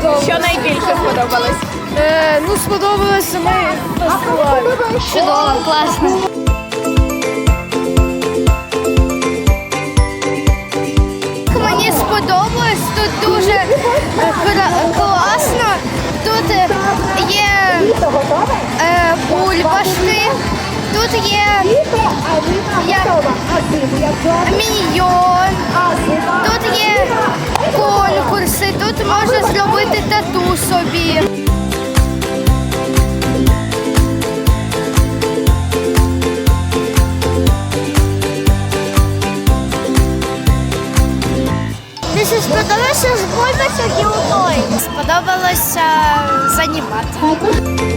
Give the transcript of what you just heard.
Що найбільше сподобалось? Е, ну, сподобалося ми фестиваль. Чудово, класно. Мені сподобалось, тут дуже кра- класно. Тут е, є е, бульбашки, тут є як міньйон, зробити тату собі. Дуже сподобалося з бульбашок і у. Сподобалося занімати.